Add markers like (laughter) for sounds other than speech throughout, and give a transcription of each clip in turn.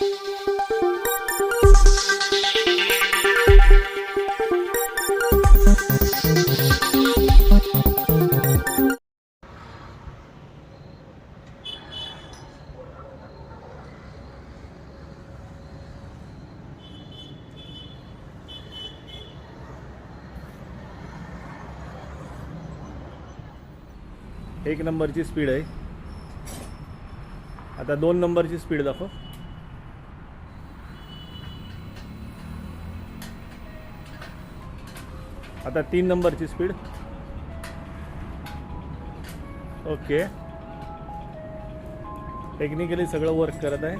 एक नंबरची स्पीड आहे. आता दोन नंबरची स्पीड दाखव. आता तीन नंबरची स्पीड ओके. टेक्निकली सगळं वर्क करत आहे.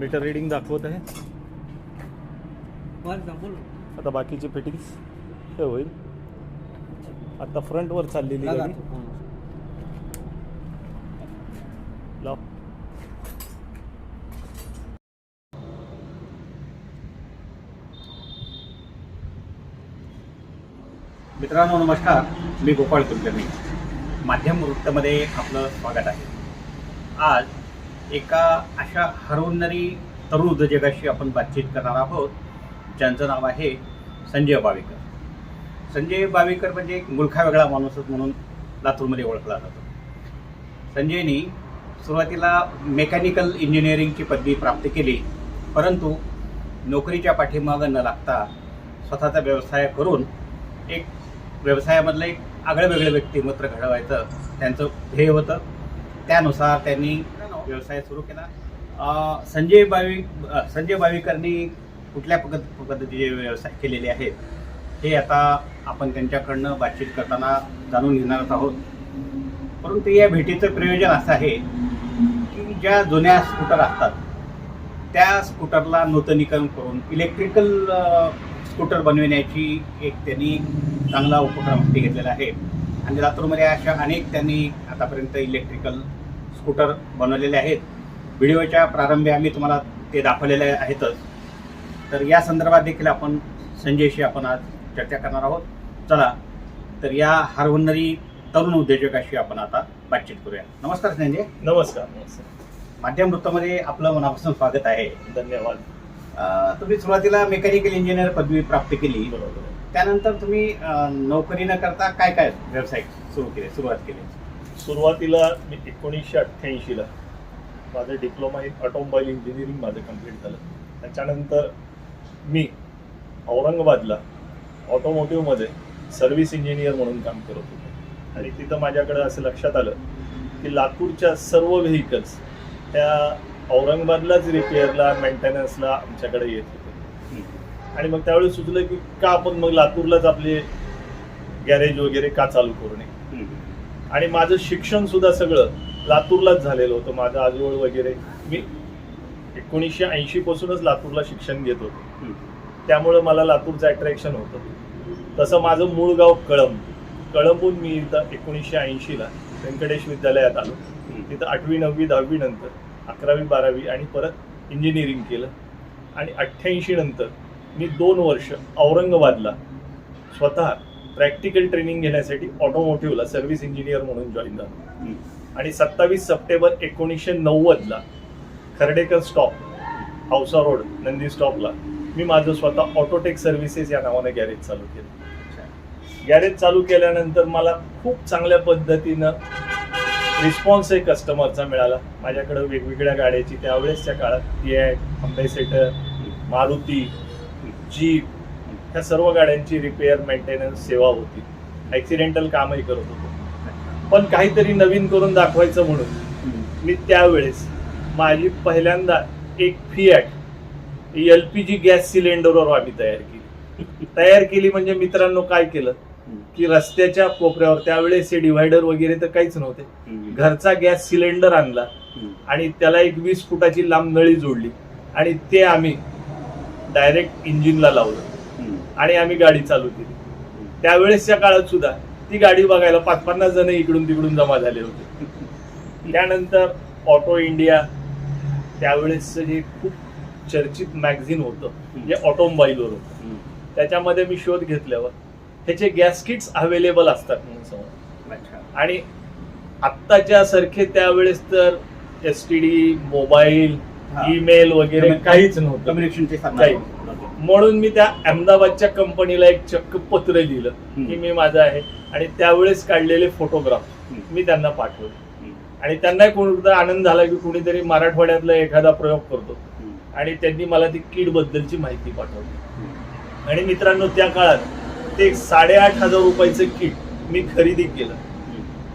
मीटर रिडिंग दाखवत आहे. आता बाकीची फिटिंग्स हे होईल. आता फ्रंटवर चाललेली गाडी. मित्रांनो नमस्कार. मी गोपाळ कुलकर्णी. माध्यम वृत्तमध्ये आपलं स्वागत आहे. आज एका अशा हरवणारी तरुण उद्योजकाशी आपण बातचीत करणार आहोत. ज्यांचं नाव आहे संजय बावेकर. संजय बावेकर म्हणजे एक मुलखा वेगळा माणूस म्हणून लातूरमध्ये ओळखला जातो. संजयनी सुरुवातीला मेकॅनिकल इंजिनिअरिंगची पदवी प्राप्त केली परंतु नोकरीच्या पाठीमागं न लागता स्वतःचा व्यवसाय करून एक व्यवसायामधलं एक आगळं वेगळं व्यक्तिमत्व घडवायचं त्यांचं ध्येय होतं. त्यानुसार त्यांनी व्यवसाय सुरू केला. संजय बावी संजय बावीकरनी कुठल्या पद्धत पद्धतीचे व्यवसाय केलेले आहेत हे आता आपण त्यांच्याकडनं बातचीत करताना जाणून घेणारच आहोत. परंतु या भेटीचं प्रयोजन असं आहे की ज्या जुन्या स्कूटर असतात त्या स्कूटरला नूतनीकरण करून इलेक्ट्रिकल स्कूटर बनविण्याची एक त्यांनी चांगला उपक्रम हाती घेतलेला आहे. आणि लातूरमध्ये अशा अनेक त्यांनी आतापर्यंत इलेक्ट्रिकल स्कूटर बनवलेले आहेत. व्हिडिओच्या प्रारंभी आम्ही तुम्हाला ते दाखवलेले आहेतच. तर या संदर्भात देखील आपण संजयशी आपण आज चर्चा करणार आहोत. चला तर या हरवणारी तरुण उद्योजकाशी आपण आता बातचीत करूया. नमस्कार संजय. नमस्कार नमस्कार. माध्यम वृत्तामध्ये आपलं मनापासून स्वागत आहे. धन्यवाद. तुम्ही सुरुवातीला मेकॅनिकल इंजिनियर पदवी प्राप्त केली. त्यानंतर तुम्ही नोकरी न करता काय काय व्यवसाय सुरू केले सुरुवात केली? सुरुवातीला मी एकोणीसशे अठ्ठ्याऐंशीला माझं डिप्लोमा इन ऑटोमोबाईल इंजिनिअरिंग माझं कंप्लीट झालं. त्याच्यानंतर मी औरंगाबादला ऑटोमोटिव्हमध्ये सर्व्हिस इंजिनियर म्हणून काम करत होतो. आणि तिथं माझ्याकडं असं लक्षात आलं की लातूरच्या सर्व व्हेकल्स त्या औरंगाबादलाच रिपेअरला मेंटेनन्सला आमच्याकडे येत होते. आणि मग त्यावेळी सुचलं की का आपण मग लातूरलाच आपले गॅरेज वगैरे का चालू करू नये? आणि माझं शिक्षण सुद्धा सगळं लातूरलाच झालेलं होतं. माझं आजोळ वगैरे. मी एकोणीसशे ऐंशी पासूनच लातूरला शिक्षण घेत होतो. त्यामुळं मला लातूरचं अट्रॅक्शन होतं. तसं माझं मूळ गाव कळंब. कळंबून मी इथं एकोणीसशे ऐंशीला व्यंकटेश विद्यालयात आलो. तिथं आठवी नववी दहावी नंतर अकरावी बारावी आणि परत इंजिनिअरिंग केलं. आणि अठ्ठ्याऐंशी नंतर मी दोन वर्ष औरंगाबादला स्वतः प्रॅक्टिकल ट्रेनिंग घेण्यासाठी ऑटोमोटिव्हला सर्व्हिस इंजिनियर म्हणून जॉईन झालो. आणि सत्तावीस सप्टेंबर एकोणीसशे नव्वदला खर्डेकर स्टॉप औसा रोड नंदी स्टॉपला मी माझं स्वतः ऑटोटेक सर्व्हिसेस या नावाने गॅरेज चालू केलं. गॅरेज चालू केल्यानंतर मला खूप चांगल्या पद्धतीनं रिस्पॉन्स आहे कस्टमरचा मिळाला. माझ्याकडं वेगवेगळ्या गाड्याची त्यावेळेसच्या काळात एट अम्बेसेटर मारुती जीप ह्या सर्व गाड्यांची रिपेअर मेंटेनन्स सेवा होती. ॲक्सिडेंटल कामही करत होतो. पण काहीतरी नवीन करून दाखवायचं म्हणून मी त्यावेळेस माझी पहिल्यांदा एक Fiat L P G gas सिलेंडरवर आम्ही तयार केली. तयार केली म्हणजे मित्रांनो काय केलं? की रस्त्याच्या कोपऱ्यावर त्यावेळेस हे डिव्हायडर वगैरे तर काहीच नव्हते. घरचा गॅस सिलेंडर आणला आणि त्याला एक वीस फुटाची लांब नळी जोडली आणि ते आम्ही डायरेक्ट इंजिनला लावलं. आणि आम्ही गाडी चालू केली. त्यावेळेसच्या काळात सुद्धा ती गाडी बघायला पाच पन्नास जण इकडून तिकडून जमा झाले होते. (laughs) त्यानंतर ऑटो इंडिया त्यावेळेसचं जे खूप चर्चित मॅगझिन होतं जे ऑटोमोबाईलवर होतं. त्याच्यामध्ये मी शोध घेतल्यावर त्याचे गॅसकिट्स अवेलेबल असतात म्हणून अच्छा. आणि आत्ताच्या सारखे त्यावेळेस तर S T D mobile. Email वगैरे काहीच नव्हतं. कम्युनिकेशनचे काही. म्हणून मी त्या अहमदाबादच्या कंपनीला एक चक्क पत्र लिहिलं. की मी माझा आहे. आणि त्यावेळेस काढलेले फोटोग्राफ मी त्यांना पाठवले. आणि त्यांना कोणता आनंद झाला की कुणीतरी मराठवाड्यातला एखादा प्रयोग करतो. आणि त्यांनी मला ती कीड बद्दलची माहिती पाठवली. आणि मित्रांनो त्या काळात ते साडेआठ हजार रुपयाचं किट मी खरेदी केलं.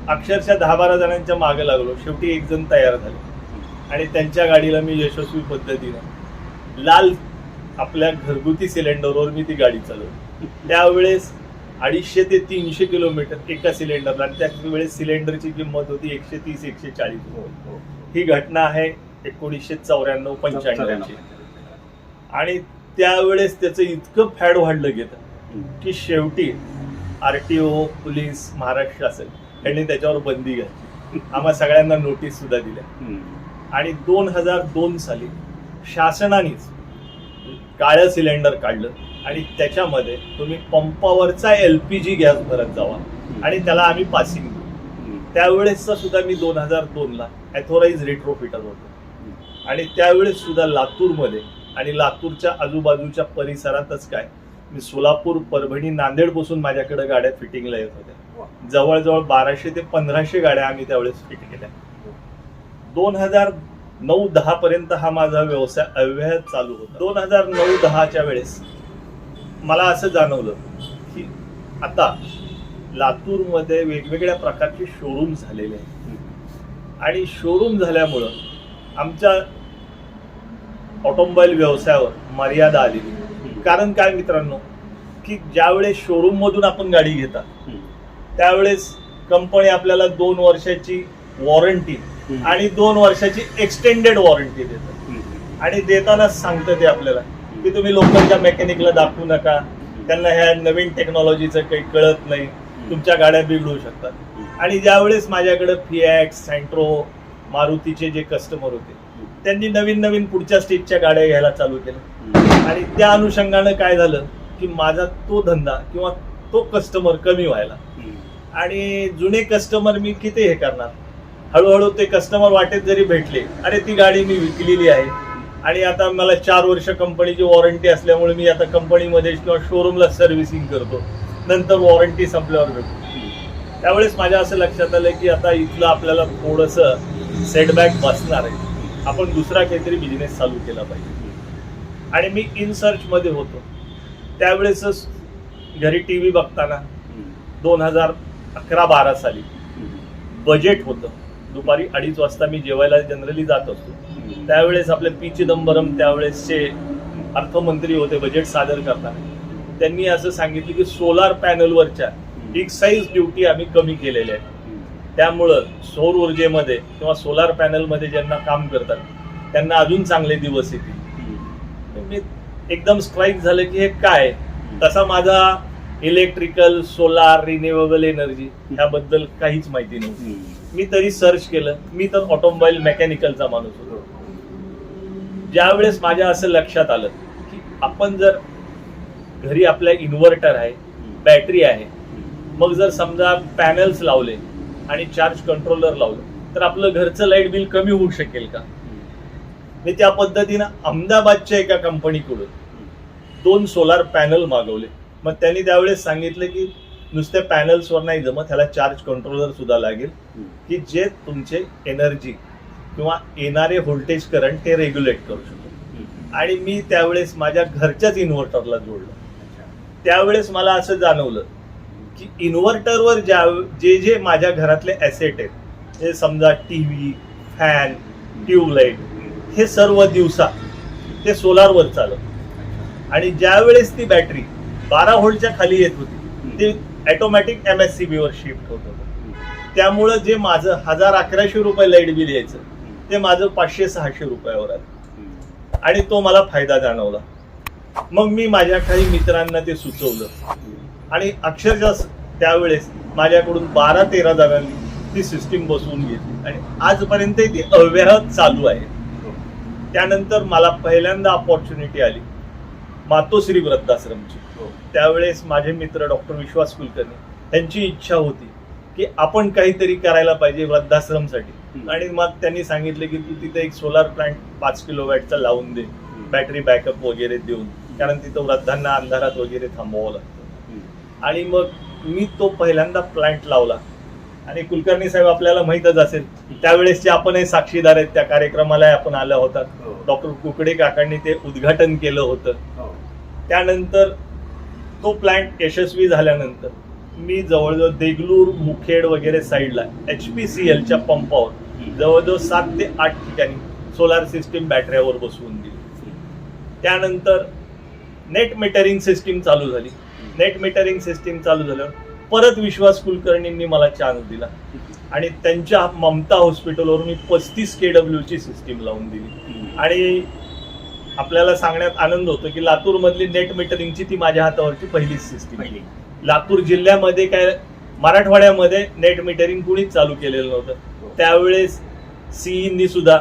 अक्षरशः दहा बारा जणांच्या मागे लागलो. शेवटी एक जण तयार झाले. आणि त्यांच्या गाडीला मी यशस्वी पद्धतीनं लाल आपल्या घरगुती सिलेंडरवर मी ती गाडी चालवली. त्यावेळेस अडीचशे ते तीनशे किलोमीटर एका सिलेंडरला आणि त्यावेळेस सिलेंडरची किंमत होती एकशे तीस एकशे चाळीस. ही घटना आहे एकोणीसशे चौऱ्याण्णव पंच्याण्णवची. आणि त्यावेळेस त्याचं इतकं फॅड वाढलं गेलं की शेवटी आर टी पोलीस महाराष्ट्र असेल यांनी त्याच्यावर बंदी घातली. आम्हा सगळ्यांना नोटीस सुद्धा दिल्या. आणि दोन हजार दोन साली शासनानेच काळं सिलेंडर काढलं आणि त्याच्यामध्ये तुम्ही पंपावरचा एल पी जी गॅस भरत जावा आणि त्याला आम्ही पासिंग देऊ. त्यावेळेसचा सुद्धा मी दोन हजार दोनला ॲथोराईज रेट्रोफिटर होतो. आणि त्यावेळेस सुद्धा लातूरमध्ये आणि लातूरच्या आजूबाजूच्या परिसरातच काय मी सोलापूर परभणी नांदेडपासून माझ्याकडे गाड्या फिटिंगला येत होत्या. जवळजवळ बाराशे ते पंधराशे गाड्या आम्ही त्यावेळेस फिट केल्या. दोन हजार नऊ दहा पर्यंत हा माझा व्यवसाय अव्याहत चालू होता. दोन हजार नऊ दहाच्या वेळेस मला असं जाणवलं की आता लातूरमध्ये वेगवेगळ्या प्रकारचे शोरूम झालेले आहेत. आणि शोरूम झाल्यामुळं आमच्या ऑटोमोबाईल व्यवसायावर मर्यादा आलेली कारण काय मित्रांनो? की ज्यावेळेस शोरूम मधून आपण गाडी घेता त्यावेळेस कंपनी आपल्याला दोन वर्षाची वॉरंटी आणि दोन वर्षाची एक्सटेंडेड वॉरंटी देतात आणि देताना सांगतं ते आपल्याला की तुम्ही लोकलच्या मेकॅनिकला दाखवू नका. त्यांना ह्या नवीन टेक्नॉलॉजीचं काही कळत नाही. तुमच्या गाड्या बिघडू शकतात. आणि ज्यावेळेस माझ्याकडे फिॲक्ट सँट्रो मारुतीचे जे कस्टमर होते त्यांनी नवीन नवीन पुढच्या स्टेजच्या गाड्या घ्यायला चालू केलं. आणि त्या अनुषंगानं काय झालं की माझा तो धंदा किंवा तो कस्टमर कमी व्हायला. आणि जुने कस्टमर मी किती हे करणार? हळूहळू ते कस्टमर वाटेत जरी भेटले अरे ती गाडी मी विकलेली आहे. आणि आता मला चार वर्ष कंपनीची वॉरंटी असल्यामुळे मी आता कंपनीमध्ये किंवा शोरूमला सर्व्हिसिंग करतो. नंतर वॉरंटी संपल्यावर भेटतो त्यावेळेस माझ्या असं लक्षात आलं की आता इथलं आपल्याला थोडंसं सेटबॅक बसणार आहे. आपण दुसरा काहीतरी बिझनेस चालू केला पाहिजे. आणि मी इन सर्चमध्ये होतो. त्यावेळेसच घरी टी व्ही बघताना दोन हजार अकरा बारा साली बजेट होतं. दुपारी अडीच वाजता मी जेवायला जनरली जात असतो. त्यावेळेस आपले पी चिदंबरम त्यावेळेसचे अर्थमंत्री होते बजेट सादर करताना. त्यांनी असं सांगितलं की सोलार पॅनलवरच्या एक्साईज ड्युटी आम्ही कमी केलेल्या आहे त्यामुळं सौर ऊर्जेमध्ये किंवा सोलार पॅनलमध्ये ज्यांना काम करतात त्यांना अजून चांगले दिवस येतील. मी एकदम स्ट्राईक झालं की हे काय? तसा माझा इलेक्ट्रिकल सोलार रिन्युएबल एनर्जी ह्याबद्दल काहीच माहिती नव्हती. मी तरी सर्च केलं. मी तर ऑटोमोबाईल मेकॅनिकलचा माणूस होतो. ज्यावेळेस माझ्या असं लक्षात आलं की आपण जर घरी आपल्या इन्व्हर्टर आहे बॅटरी आहे मग जर समजा पॅनल्स लावले आणि चार्ज कंट्रोलर लावलं तर आपलं घरचं लाइट बिल कमी होऊ शकेल का? मी त्या पद्धतीनं अहमदाबादच्या एका कंपनीकडून दोन सोलार पॅनल मागवले. मग त्यांनी त्यावेळेस सांगितलं की नुसत्या पॅनल्सवर नाही जमत ह्याला चार्ज कंट्रोलर सुद्धा लागेल. की जे तुमचे एनर्जी किंवा येणारे व्होल्टेज करंट ते रेग्युलेट करू शकतो. आणि मी त्यावेळेस माझ्या घरच्याच इन्व्हर्टरला जोडलं. त्यावेळेस मला असं जाणवलं की इन्व्हर्टरवर ज्या जे जे माझ्या घरातले ॲसेट आहेत हे समजा टी व्ही फॅन ट्यूबलाईट हे सर्व दिवसा ते सोलारवर चालत. आणि ज्यावेळेस ती बॅटरी बारा व्होल्टच्या खाली येत होती ती ॲटोमॅटिक एम एस सी बीवर शिफ्ट होत होतं. त्यामुळं जे माझं हजार अकराशे रुपये लाइट बिल यायचं ते माझं पाचशे सहाशे रुपयावर आलं. आणि तो मला फायदा जाणवला. मग मी माझ्या काही मित्रांना ते सुचवलं. आणि अक्षरशः त्यावेळेस माझ्याकडून बारा तेरा जणांनी ती सिस्टीम बसवून घेतली. आणि आजपर्यंत ती अव्याहत चालू आहे. त्यानंतर मला पहिल्यांदा अपॉर्च्युनिटी आली मातोश्री वृद्धाश्रमची. त्यावेळेस माझे मित्र डॉक्टर विश्वास कुलकर्णी त्यांची इच्छा होती की आपण काहीतरी करायला पाहिजे वृद्धाश्रमसाठी. आणि मग त्यांनी सांगितलं की तू तिथे एक सोलार प्लांट पाच किलो वॅटचा लावून दे. बॅटरी बॅकअप वगैरे देऊन. कारण तिथं वृद्धांना अंधारात वगैरे थांबवावं लागतं. आणि मग मी तो पहिल्यांदा प्लांट लावला. आणि कुलकर्णी साहेब आपल्याला माहीतच असेल त्यावेळेसचे आपणही साक्षीदार आहेत त्या कार्यक्रमाला आपण आला होता हो. डॉक्टर कुकडे काकांनी ते उद्घाटन केलं होतं हो. त्यानंतर तो प्लांट यशस्वी झाल्यानंतर मी जवळजवळ देगलूर मुखेड वगैरे साईडला एच पी सी एलच्या पंपावर. जवळजवळ सात ते आठ ठिकाणी सोलार सिस्टीम बॅटऱ्यावर बसवून दिली त्यानंतर नेट मीटरिंग सिस्टीम चालू झाली नेट मीटरिंग सिस्टीम चालू झाल्यावर परत विश्वास कुलकर्णींनी मला चान्स दिला. आणि त्यांच्या ममता हॉस्पिटलवर मी पस्तीस के डब्ल्यूची सिस्टीम लावून दिली. आणि आपल्याला सांगण्यात आनंद होतो की लातूरमधली नेट मीटरिंगची ती माझ्या हातावरची पहिलीच सिस्टीम पहिली लातूर जिल्ह्यामध्ये काय मराठवाड्यामध्ये नेट मीटरिंग कुणीच चालू केलेलं नव्हतं. त्यावेळेस सीईंनी सुद्धा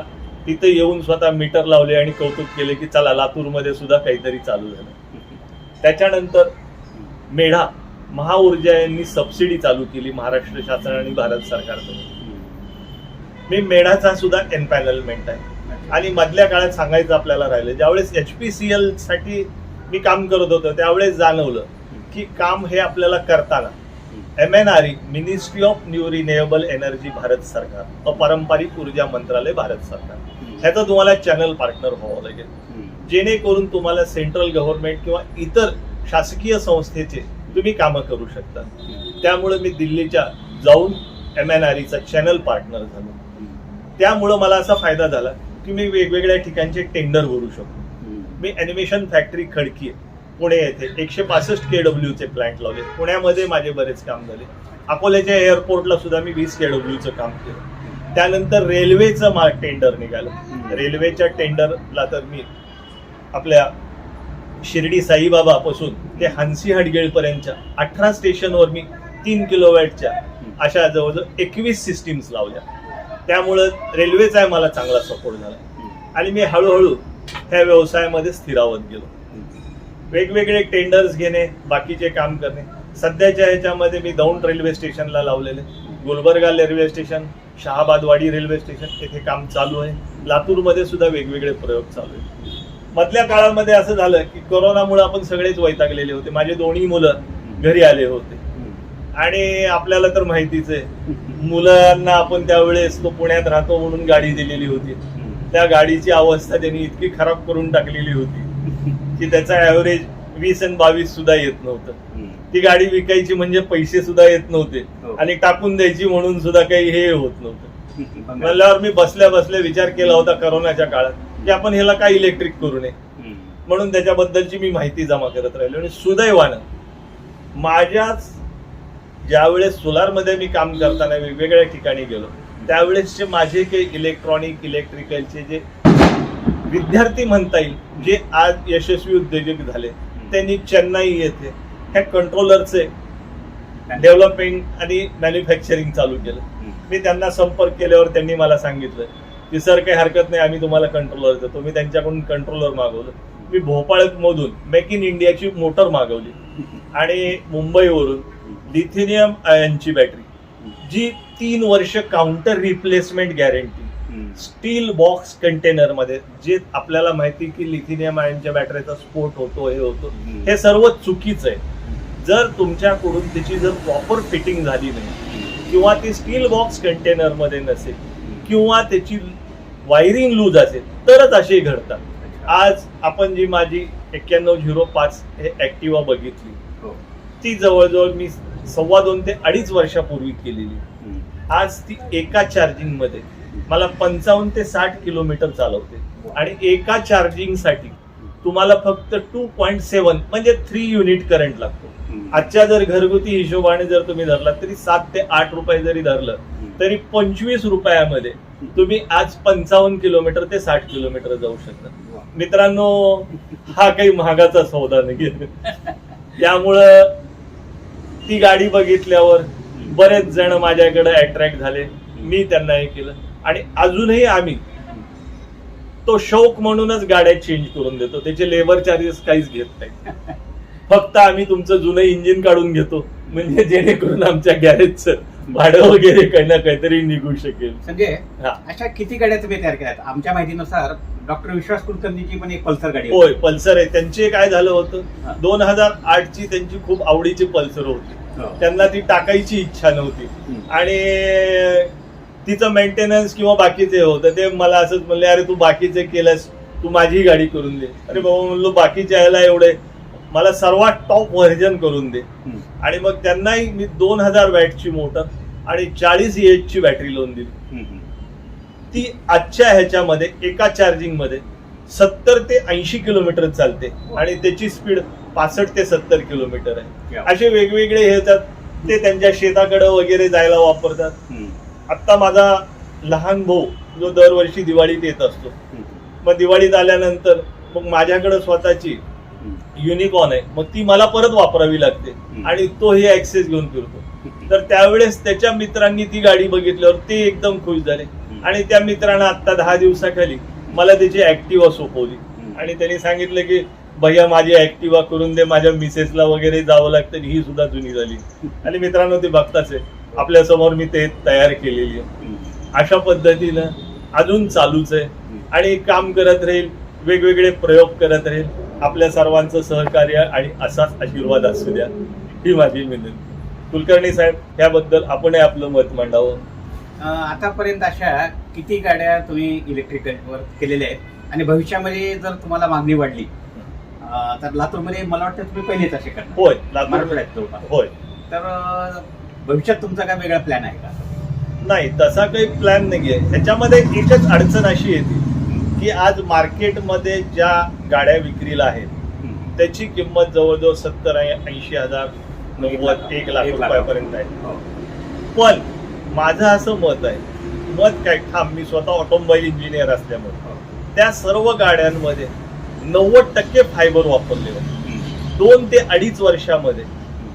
तिथे येऊन स्वतः मीटर लावले आणि कौतुक केले की चला लातूरमध्ये सुद्धा काहीतरी चालू झालं. त्याच्यानंतर मेढा महाऊर्जा यांनी सबसिडी चालू केली महाराष्ट्र शासन आणि भारत सरकारकडून. मी मेढाचा सुद्धा एनपॅनलमेंट आहे आणि मधल्या काळात सांगायचं आपल्याला राहिलं ज्यावेळेस एच पी सी एलसाठी मी काम करत होतो त्यावेळेस जाणवलं की काम हे आपल्याला करताना M N R ministry of new renewable energy Bharat सरकार अपारंपरिक ऊर्जा मंत्रालय भारत सरकार. ह्याचं तुम्हाला चॅनल पार्टनर व्हावं लागेल. जेणेकरून तुम्हाला सेंट्रल गव्हर्नमेंट किंवा इतर शासकीय संस्थेचे तुम्ही कामं करू शकता. त्यामुळे मी दिल्लीच्या जाऊन M N R channel partner झालो. त्यामुळं मला असा फायदा झाला की मी वेगवेगळ्या ठिकाणचे टेंडर भरू शकतो. मी ॲनिमेशन फॅक्टरी खडकी पुणे येथे एकशे पासष्ट के चे प्लांट लावले पुण्यामध्ये माझे बरेच काम झाले अकोल्याच्या एअरपोर्टला सुद्धा मी वीस के चं काम केलं त्यानंतर रेल्वेचं मा टेंडर निघालं रेल्वेच्या टेंडरला तर मी आपल्या शिर्डी साईबाबापासून ते हानसी हडगेळपर्यंतच्या अठरा स्टेशनवर मी तीन किलोवॅटच्या अशा जवळजवळ एकवीस सिस्टीम्स लावल्या. त्यामुळं रेल्वेचा आहे मला चांगला सपोर्ट झाला. आणि मी हळूहळू ह्या व्यवसायामध्ये स्थिरावत गेलो. वेगवेगळे टेंडर्स घेणे बाकीचे काम करणे. सध्याच्या ह्याच्यामध्ये मी दौंड रेल्वे स्टेशनला लावलेले. Gulbarga railway station Shahabadwadi railway station येथे काम चालू आहे. लातूरमध्ये सुद्धा वेगवेगळे प्रयोग चालू आहेत. मधल्या काळामध्ये असं झालं की कोरोनामुळे आपण सगळेच वैतागलेले होते. माझे दोन्ही मुलं घरी आले होते. आणि आपल्याला तर माहितीच आहे. मुलांना आपण त्यावेळेस तो पुण्यात राहतो म्हणून गाडी दिलेली होती. त्या गाडीची अवस्था त्यांनी इतकी खराब करून टाकलेली होती की त्याचा ऍव्हरेज वीस आणि बावीस सुद्धा येत नव्हतं. ती गाडी विकायची म्हणजे पैसे सुद्धा येत नव्हते. हो. आणि टाकून द्यायची म्हणून सुद्धा काही हे होत नव्हतं. (laughs) म्हणल्यावर मी बसल्या बसल्या विचार केला होता करोनाच्या काळात. की आपण ह्याला काय इलेक्ट्रिक करू नये? म्हणून त्याच्याबद्दलची मी माहिती जमा करत राहिलो आणि सुदैवानं माझ्याच ज्यावेळेस सोलारमध्ये मी काम करताना वेगवेगळ्या ठिकाणी गेलो त्यावेळेसचे माझे काही इलेक्ट्रॉनिक इलेक्ट्रिकलचे जे विद्यार्थी म्हणता येईल जे आज यशस्वी उद्योजक झाले त्यांनी चेन्नई येथे ह्या कंट्रोलरचे डेव्हलपिंग आणि मॅन्युफॅक्चरिंग चालू केलं. मी त्यांना संपर्क केल्यावर त्यांनी मला सांगितलं की सर काही हरकत नाही आम्ही तुम्हाला कंट्रोलर देतो. मी त्यांच्याकडून कंट्रोलर मागवलं. मी भोपाळ मधून मेक इन इंडियाची मोटर मागवली. आणि मुंबईवरून लिथिनियम आयनची बॅटरी जी तीन वर्ष counter replacement guarantee steel box कंटेनरमध्ये जे आपल्याला माहिती की लिथिनियम आयनच्या बॅटरीचा स्फोट होतो हे होतो हे सर्व चुकीचं आहे. जर तुमच्याकडून त्याची जर प्रॉपर फिटिंग झाली नाही किंवा ती स्टील बॉक्स कंटेनरमध्ये नसेल किंवा त्याची वायरिंग लूज असेल तरच असे घडतात. आज आपण जी माझी एक्क्याण्णव झिरो पाच हे ऍक्टिवा बघितली ती जवळजवळ मी सव्वा दोन ते अडीच वर्षापूर्वी केलेली. आज ती एका चार्जिंगमध्ये मला पंचावन्न ते साठ किलोमीटर चालवते. आणि एका चार्जिंगसाठी तुम्हाला फक्त टू पॉईंट सेवन म्हणजे थ्री युनिट करंट लागतो. आजच्या जर घरगुती हिशोबाने जर तुम्ही धरलात तरी सात ते आठ रुपये जरी धरलं तरी पंचवीस रुपयामध्ये तुम्ही आज पंचावन्न किलोमीटर ते साठ किलोमीटर जाऊ शकता. मित्रांनो हा काही महागाचा सौदा नाही (laughs) त्यामुळं ती गाडी बघितल्यावर बरेच जण माझ्याकडे अट्रॅक्ट झाले. मी त्यांना हे केलं. आणि अजूनही आम्ही तो शौक म्हणूनच गाड्या चेंज करून देतो. त्याचे लेबर चार्जेस काहीच घेत नाही (laughs) फक्त आम्ही तुमचं जुनं इंजिन काढून घेतो. म्हणजे जेणेकरून आमच्या गॅरेजचं भाडं वगैरे काही ना काहीतरी निघू शकेल. संजय हा. अशा किती गाड्या तुम्ही तयार केल्यात? आमच्या माहितीनुसार डॉक्टर विश्वास कुलकर्णीची पण एक पल्सर गाडी होय पल्सर आहे. त्यांचे काय झालं हा. होतं दोन हजार आठ ची त्यांची खूप आवडीची पल्सर होती. हो. त्यांना ती टाकायची इच्छा नव्हती. हम्म. आणि तिचं मेंटेनन्स किंवा बाकीचे होतं. ते मला असंच म्हणले अरे तू बाकीचे केलंस. तू माझी गाडी करून दे. अरे बाबा म्हणलो बाकीच्या यायला एवढे मला सर्वात टॉप व्हर्जन करून दे. आणि मग त्यांनाही मी दोन हजार वॅटची मोटर आणि चाळीस ची बॅटरी लोन दिली. ती आजच्या ह्याच्यामध्ये एका चार्जिंगमध्ये सत्तर ते ऐंशी किलोमीटर चालते आणि त्याची स्पीड पासष्ट ते सत्तर किलोमीटर आहे. असे वेगवेगळे हे येतात ते त्यांच्या शेताकडे वगैरे जायला वापरतात. आता माझा लहान भाऊ जो दरवर्षी दिवाळीत येत असतो. मग दिवाळीत आल्यानंतर मग माझ्याकडे स्वतःची. युनिकॉन आहे. मग ती मला परत वापरावी लागते. आणि तो हे ऍक्सेस घेऊन फिरतो. तर त्यावेळेस त्याच्या मित्रांनी ती गाडी बघितल्यावर ते एकदम खुश झाले. आणि त्या मित्रानं आता दहा दिवसाखाली मला त्याची ऍक्टिवा सोपवली. आणि त्यांनी सांगितलं की भैया माझी ऍक्टिवा करून दे माझ्या मिसेसला वगैरे जावं लागतं ही सुद्धा जुनी झाली. आणि मित्रांनो ते बघताच आहे. आपल्यासमोर मी ते तयार केलेली आहे. अशा पद्धतीनं अजून चालूच आहे. आणि काम करत राहील वेगवेगळे प्रयोग करत राहील. आपल्या सर्वांचं सहकार्य आणि असाच आशीर्वाद असू द्या. ही माझी विनंती. कुलकर्णी साहेब याबद्दल आपणही आपलं मत मांडावं. आतापर्यंत अशा किती गाड्या तुम्ही इलेक्ट्रिकलवर केलेल्या आहेत? आणि भविष्यामध्ये जर तुम्हाला मागणी वाढली तर लातूरमध्ये मला वाटतं तुम्ही पहिलेच असे करणार. होय लातूर. होय. तर भविष्यात तुमचा काय वेगळा प्लॅन आहे का? नाही तसा काही प्लॅन नाहीये. ह्याच्यामध्ये एकच अडचण अशी येते. की आज मार्केटमध्ये ज्या गाड्या विक्रीला आहेत. त्याची किंमत जवळजवळ सत्तर ऐंशी हजार नव्वद एक लाख. रुपयापर्यंत आहे हो. पण माझं असं मत आहे मत काय ठाम मी स्वतः ऑटोमोबाईल इंजिनियर असल्यामुळे हो. त्या सर्व गाड्यांमध्ये नव्वद टक्के फायबर वापरलेलं आहे. हम्म. दोन ते अडीच वर्षामध्ये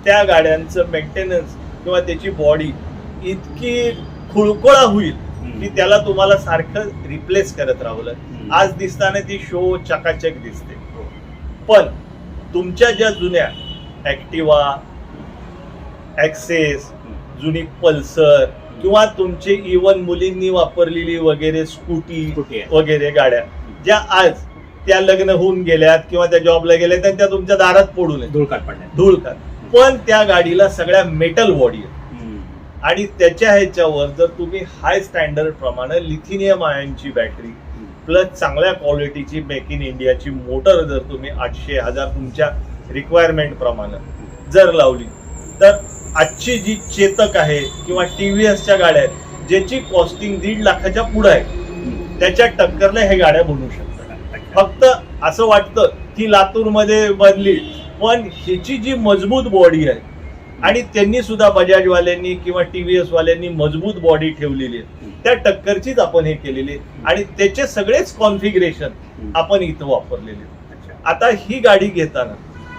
त्या गाड्यांचं मेंटेनन्स किंवा त्याची बॉडी इतकी खुळखुळा होईल की त्याला तुम्हाला सारखं रिप्लेस करत हम्म. आज दिसताना ती शो चकाचक दिसते. हो. पण तुमच्या ज्या जुन्या ऍक्टिवा ऍक्सेस जुनी पल्सर किंवा तुमचे इवन मुलींनी वापरलेली वगैरे स्कूटी. वगैरे गाड्या ज्या आज त्या लग्न होऊन गेल्यात किंवा त्या जॉबला गेल्यात आणि त्या तुमच्या दारात पडून आहेत. धूळ काट पडल्या धूळ खात पण त्या गाडीला सगळ्या मेटल बॉडी आहे आणि त्याच्या ह्याच्यावर जर तुम्ही हाय स्टँडर्ड प्रमाणे लिथिनियम आयनची बॅटरी प्लस चांगल्या क्वालिटीची मेक इन इंडियाची मोटर जर तुम्ही आठशे हजार तुमच्या रिक्वायरमेंट प्रमाणे जर लावली तर आजची जी चेतक आहे किंवा टी व्ही एसच्या गाड्या आहेत ज्याची कॉस्टिंग दीड लाखाच्या पुढे आहे त्याच्या टक्करला हे गाड्या बनवू शकतात. फक्त असं वाटतं की लातूरमध्ये बदली पण ह्याची जी मजबूत बॉडी आहे आणि त्यांनी सुद्धा बजाजवाल्यांनी किंवा टीव्हीएस वाल्यांनी मजबूत बॉडी ठेवलेली आहे. त्या टक्करचीच आपण हे केलेली आणि त्याचे सगळेच कॉन्फिगरेशन आपण इथं वापरलेले. आता ही गाडी घेताना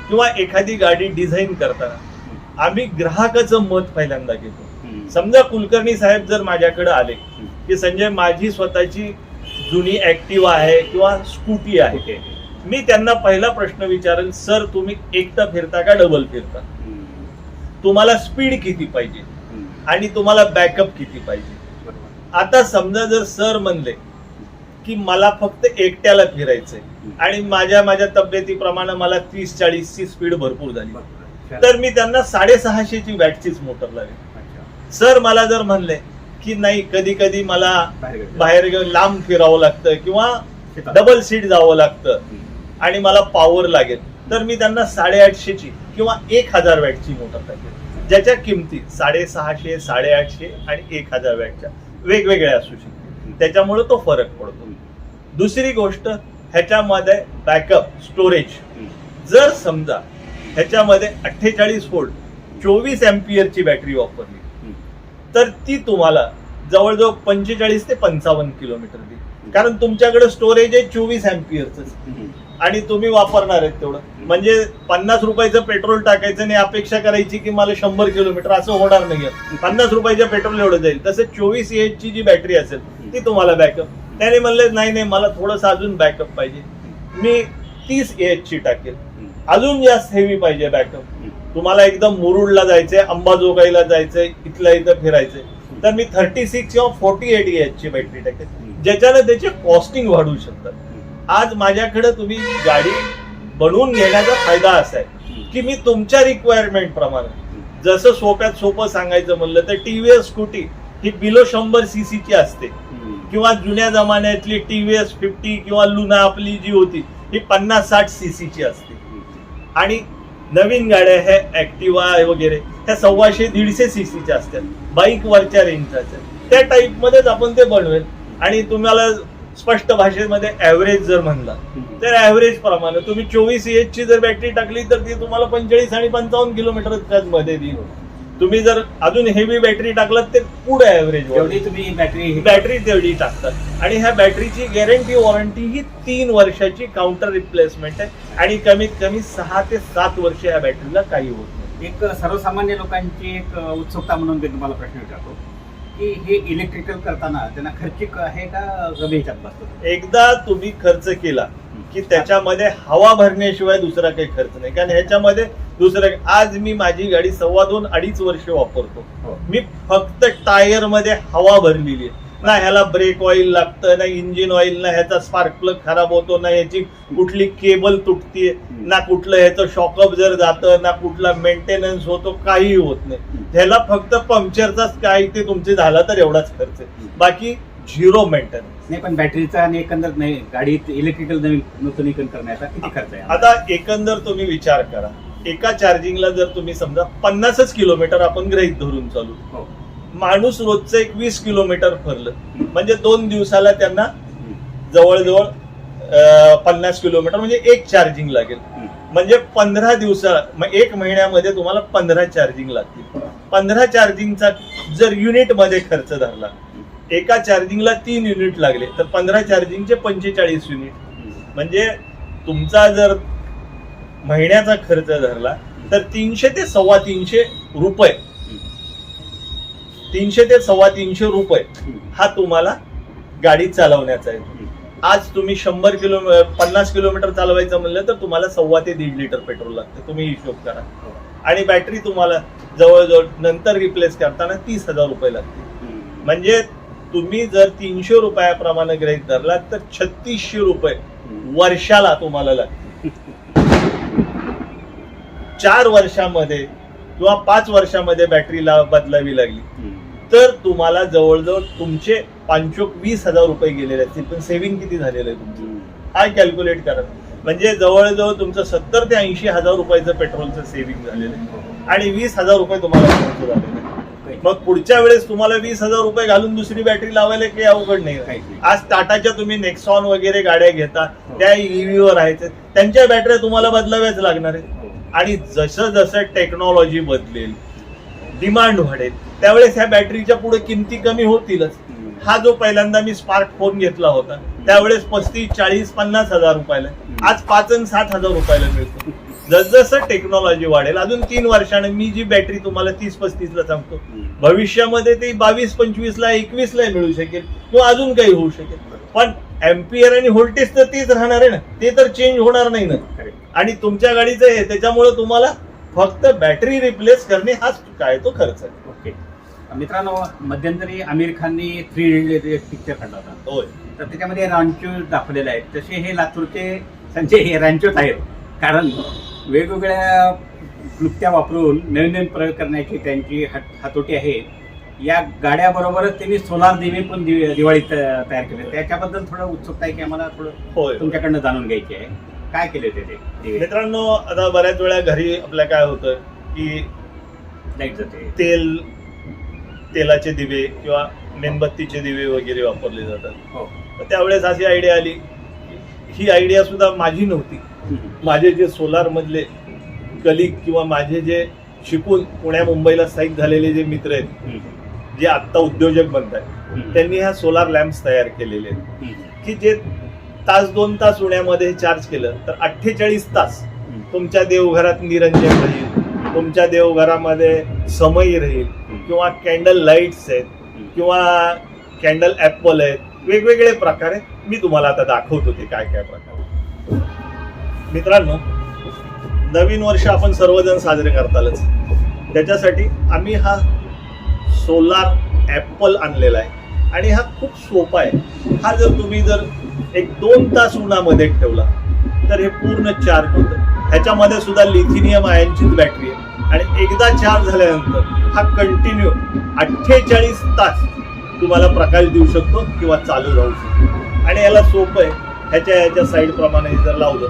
किंवा एखादी गाडी डिझाईन करताना आम्ही ग्राहकाचं मत पहिल्यांदा घेतो. समजा कुलकर्णी साहेब जर माझ्याकडे आले की संजय माझी स्वतःची जुनी ऍक्टिवा आहे किंवा स्कूटी आहे. मी त्यांना पहिला प्रश्न विचारेल सर तुम्ही एकटं फिरता का डबल फिरता? तुम्हाला स्पीड किती पाहिजे? आणि तुम्हाला बॅकअप किती पाहिजे? आता समजा जर सर म्हणले की मला फक्त एकट्याला फिरायचंय आणि माझ्या माझ्या तब्येतीप्रमाणे मला तीस चाळीसची स्पीड भरपूर झाली. तर मी त्यांना साडेसहाशेची बॅटचीच मोटर लावेल सर मला जर म्हणले की नाही कधी कधी मला बाहेर लांब फिरावं लागतं किंवा डबल सीट जावं लागतं आणि मला पॉवर लागेल तर मी त्यांना साडेआठशेची किंवा एक हजार वॅटची मोटर टाकेल ज्याच्या किमती? साडेसहाशे साडेआठशे आणि एक हजार वॅटच्या वेगवेगळ्या असू शकते त्याच्यामुळे तो फरक पडतो. दुसरी गोष्ट ह्याच्यामध्ये बॅकअप स्टोरेज. जर समजा ह्याच्यामध्ये अठ्ठेचाळीस वोल्ट चोवीस अँपियरची बॅटरी वापरली तर ती तुम्हाला जवळजवळ पंचेचाळीस ते पंचावन्न किलोमीटर देईल. कारण तुमच्याकडे स्टोरेज आहे चोवीस अँपियरचं आणि तुम्ही वापरणार आहेत तेवढं. म्हणजे पन्नास रुपयाचं पेट्रोल टाकायचं आणि अपेक्षा करायची की मला शंभर किलोमीटर असं होणार नाहीये. पन्नास रुपयाचं पेट्रोल एवढं जाईल. तसं चोवीस एच ची जी बॅटरी असेल ती तुम्हाला बॅकअप. त्याने म्हणले नाही नाही मला थोडंसं अजून बॅकअप पाहिजे. मी तीस एच ची टाकेल. अजून जास्त हेवी पाहिजे बॅकअप. तुम्हाला एकदम मुरुडला जायचंय अंबाजोगाईला जायचंय इथल्या इथं फिरायचंय. तर मी थर्टी सिक्स किंवा फोर्टी एट ची बॅटरी टाकेल. ज्याच्यानं त्याचे कॉस्टिंग वाढू शकतात. आज माझ्याकडे तुम्ही गाडी बनवून घेण्याचा फायदा असा आहे की मी तुमच्या रिक्वायरमेंट प्रमाणे जसं सोप्यात सोपं सांगायचं म्हणलं तर टीव्हीएस स्कूटी ही बिलो शंभर सीसीची असते. किंवा जुन्या जमान्यातली टीव्हीएस फिफ्टी किंवा लुना आपली जी होती ही पन्नास साठ सीसीची असते. आणि नवीन गाड्या ह्या ऍक्टिवा वगैरे ह्या सव्वाशे दीडशे सीसीच्या असतात. बाईक वरच्या रेंजच्या असतात. त्या टाईप मध्येच आपण ते बनवेल. आणि तुम्हाला स्पष्ट भाषेमध्ये ऍव्हरेज जर म्हणला तर ऍव्हरेज प्रमाणे तुम्ही चोवीस एच ची जर बॅटरी टाकली तर ती तुम्हाला पंचेचाळीस आणि पंचावन्न किलोमीटरमध्ये देईल. तुम्ही जर अजून हेवी बॅटरी टाकलात ते पुढे ऍव्हरेज तुम्ही बॅटरी बॅटरी तेवढी टाकतात. आणि ह्या बॅटरीची गॅरंटी वॉरंटी ही तीन वर्षाची काउंटर रिप्लेसमेंट आहे. आणि कमीत कमी सहा ते सात वर्ष या बॅटरीला काही होत नाही. एक सर्वसामान्य लोकांची एक उत्सुकता म्हणून मी तुम्हाला प्रश्न विचारतो. की हे इलेक्ट्रिकल करताना त्यांना खर्चिक आहे का कमी ह्याच्यात बसतो? एकदा तुम्ही खर्च केला की त्याच्यामध्ये हवा भरण्याशिवाय दुसरा काही खर्च नाही. कारण ह्याच्यामध्ये दुसरं आज मी माझी गाडी सव्वा दोन अडीच वर्ष वापरतो. हो. मी फक्त टायरमध्ये हवा भरलेली आहे. ना ह्याला ब्रेक ऑइल लागतं ना इंजिन ऑइल ना ह्याचा स्पार्क प्लग खराब होतो ना ह्याची कुठली केबल तुटतीये ना कुठलं ह्याचं शॉकअप जर जातं ना कुठला मेंटेनन्स होतो काही होत नाही. ह्याला फक्त पंक्चरचाच काय ते तुमचे झाला तर एवढाच खर्च आहे. बाकी झिरो मेंटेनन्स नाही पण बॅटरीचा आणि एकंदर नाही गाडीत इलेक्ट्रिकल नवीन नूतनीकरण करण्याचा किती खर्च आहे? आता एकंदर तुम्ही विचार करा. एका चार्जिंगला जर तुम्ही समजा पन्नासच किलोमीटर आपण ग्रहित धरून चालू. हो. माणूस रोजचं एक वीस किलोमीटर फरलं. म्हणजे दोन दिवसाला त्यांना जवळजवळ पन्नास किलोमीटर म्हणजे एक चार्जिंग लागेल. म्हणजे पंधरा दिवसा मग एक महिन्यामध्ये तुम्हाला पंधरा चार्जिंग लागतील. पंधरा चार्जिंगचा जर युनिटमध्ये खर्च धरला एका चार्जिंगला तीन युनिट लागले तर पंधरा चार्जिंगचे पंचेचाळीस युनिट म्हणजे तुमचा जर महिन्याचा खर्च धरला तर तीनशे ते सव्वा तीनशे रुपये तीनशे ते सव्वा तीनशे रुपये हा तुम्हाला गाडी चालवण्याचा आहे. आज तुम्ही शंभर किलो पन्नास किलोमीटर चालवायचं म्हणलं तर तुम्हाला सव्वा ते दीड लिटर पेट्रोल लागतं. तुम्ही हिशोब करा. आणि बॅटरी तुम्हाला जवळजवळ नंतर रिप्लेस करताना तीस हजार रुपये लागतील. म्हणजे तुम्ही जर तीनशे रुपयाप्रमाणे गृहित धरलात तर छत्तीसशे रुपये वर्षाला तुम्हाला लागते चार वर्षामध्ये किंवा पाच वर्षामध्ये बॅटरीला बदलावी लागली. तर तुम्हाला जवळजवळ तुमचे पाचशोक वीस हजार रुपये गेलेले असतील पण सेव्हिंग किती झालेलं आहे तुमचं? काय कॅल्क्युलेट करा. म्हणजे जवळजवळ तुमचं सत्तर ते ऐंशी हजार रुपयाचं पेट्रोलचं सेव्हिंग झालेलं आहे. आणि वीस हजार रुपये तुम्हाला खर्च झालेले आहे. मग पुढच्या वेळेस तुम्हाला वीस हजार रुपये घालून दुसरी बॅटरी लावायला काही अवघड नाही. आज टाटाच्या तुम्ही नेक्सॉन वगैरे गाड्या घेता त्या ईव्हीवर आहेत. त्यांच्या बॅटऱ्या तुम्हाला बदलाव्याच लागणार आहे आणि जसं जसं टेक्नॉलॉजी बदलेल डिमांड वाढेल. त्यावेळेस ह्या बॅटरीच्या पुढे किमती कमी होतीलच. हा जो पहिल्यांदा मी स्मार्ट फोन घेतला होता त्यावेळेस पस्तीस चाळीस पन्नास हजार रुपयाला. आज पाच आणि सात हजार रुपयाला मिळतो. जसजसं टेक्नॉलॉजी वाढेल अजून तीन वर्षाने मी जी बॅटरी तुम्हाला तीस पस्तीस ला सांगतो भविष्यामध्ये ते बावीस पंचवीस ला एकवीस ला मिळू शकेल किंवा अजून काही होऊ शकेल. पण एम्पियर आणि व्होल्टेज तर तेच राहणार आहे ना. ते तर चेंज होणार नाही ना. आणि तुमच्या गाडीचं आहे त्याच्यामुळे तुम्हाला फक्त बॅटरी रिप्लेस करणे हाच काय तो खर्च आहे. ओके. मित्रांनो मध्यंतरी आमिर खाननी थ्री पिक्चर काढला होता. होय. तर त्याच्यामध्ये रांचो दाखवलेले आहेत तसे हे लातूरचे त्यांचे हे रांचोच आहेत कारण वेगवेगळ्या क्लुप्त्या वापरून नवीन नवीन प्रयोग करण्याची त्यांची हात हातोटी आहे. या गाड्याबरोबरच त्यांनी सोलार दिवे पण दिवे- दिवाळीत तयार केले. त्याच्याबद्दल थोडं उत्सुकता आहे की आम्हाला थोडं होय. तुमच्याकडनं जाणून घ्यायची आहे. काय केले ते? मित्रांनो आता बऱ्याच वेळा घरी आपल्या काय होतं की लाइट जाते तेल तेलाचे दिवे किंवा मेणबत्तीचे दिवे वगैरे वापरले जातात. हो. त्यावेळेस अशी आयडिया आली. ही आयडिया सुद्धा माझी नव्हती. माझे जे सोलार मधले कलिग किंवा माझे जे शिकून पुण्या मुंबईला स्थायिक झालेले जे मित्र आहेत जे आत्ता उद्योजक बनत आहेत त्यांनी ह्या सोलार लॅम्प्स तयार केलेले आहेत. की जे तास दोन तास उन्यामध्ये चार्ज केलं तर अठ्ठेचाळीस तास तुमच्या देवघरात निरंजन राहील. तुमच्या देवघरामध्ये समई राहील. किंवा कॅन्डल लाईट्स आहेत किंवा कॅन्डल ऍपल आहेत. वेगवेगळे प्रकार आहेत. मी तुम्हाला आता दाखवतो ते काय काय प्रकार. मित्रांनो नवीन वर्ष आपण सर्वजण साजरे करतालच. त्याच्यासाठी आम्ही हा सोलार ॲपल आणलेला आहे. आणि हा खूप सोपा आहे. हा जर तुम्ही जर एक दोन तास उन्हामध्ये ठेवला. तर हे पूर्ण चार्ज होतं. ह्याच्यामध्ये सुद्धा लिथिनियम आयनचीच बॅटरी आहे. आणि एकदा चार्ज झाल्यानंतर हा कंटिन्यू अठ्ठेचाळीस तास तुम्हाला प्रकाश देऊ शकतो किंवा चालू राहू शकतो. आणि याला सोपं आहे. ह्याच्या ह्याच्या साईड प्रमाणे जर लावलं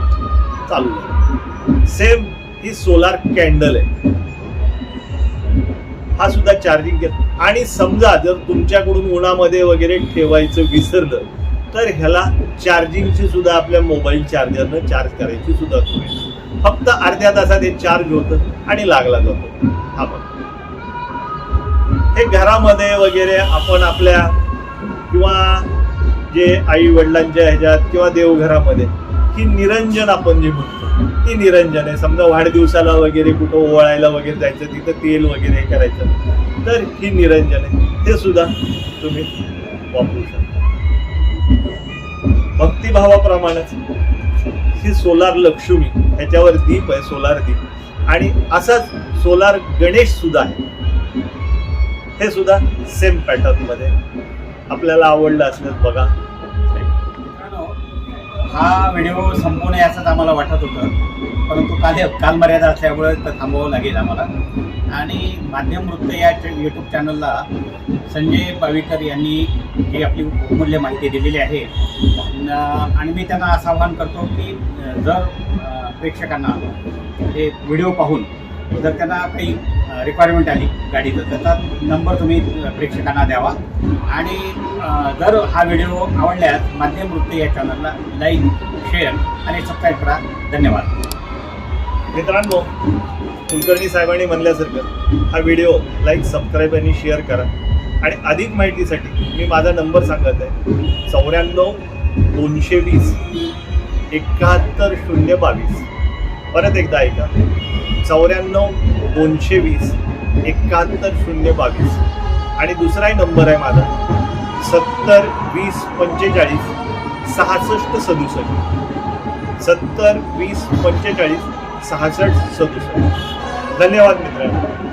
चालू झालं. सेम ही सोलार कॅन्डल आहे. हा सुद्धा चार्जिंग घेतो आणि समजा जर तुमच्याकडून उन्हामध्ये वगैरे ठेवायचं विसरलं तर ह्याला चार्जिंगची सुद्धा आपल्या मोबाईल चार्जरनं चार्ज करायची सुद्धा सोय. फक्त अर्ध्या तासात हे चार्ज होतं आणि लागला जातो. हा बघ. हे घरामध्ये वगैरे आपण आपल्या किंवा जे आई वडिलांच्या ह्याच्यात किंवा देवघरामध्ये ही निरंजन आपण जे म्हणतो ती निरंजन आहे. समजा वाढदिवसाला वगैरे कुठं ओवाळायला वगैरे जायचं तिथं तेल वगैरे करायचं तर ही निरंजन आहे. ते सुद्धा तुम्ही वापरू शकता. भक्तिभावाप्रमाणेच. ही सोलार लक्ष्मी ह्याच्यावर दीप आहे सोलार दीप. आणि असाच सोलार गणेश सुद्धा आहे. हे सुद्धा सेम पॅटर्नमध्ये. आपल्याला आवडलं असल्यास बघा. हा व्हिडिओ संपवणे असंच आम्हाला वाटत होतं. परंतु काल कालमर्यादा असल्यामुळे तर थांबवावं लागेल आम्हाला. आणि माध्यम वृत्त या यूट्यूब चॅनलला संजय पावीकर यांनी जी आपली बहुमूल्य माहिती दिलेली आहे आणि मी त्यांना असं आवाहन करतो की जर प्रेक्षकांना हे व्हिडिओ पाहून जर त्यांना काही रिक्वायरमेंट आली गाडीचं त्याचा नंबर तुम्ही प्रेक्षकांना द्यावा. आणि जर हा व्हिडिओ आवडल्यास माध्यम वृत्त या चॅनलला लाईक शेअर आणि सबस्क्राईब करा. धन्यवाद. मित्रांनो कुलकर्णी साहेबांनी म्हणल्यासारखं हा व्हिडिओ लाईक सबस्क्राईब आणि शेअर करा. आणि अधिक माहितीसाठी मी माझा नंबर सांगत आहे. चौऱ्याण्णव दोनशे वीस एकाहत्तर शून्य बावीस. परत एकदा ऐका. चौऱ्याण्णव दोनशे वीस एकाहत्तर शून्य बावीस. आणि दुसराही नंबर आहे माझा सत्तर वीस पंचेचाळीस सहासष्ट सदुसष्ट. सत्तर वीस पंचेचाळीस सहासष्ट सदुसष्ट. धन्यवाद मित्रांनो.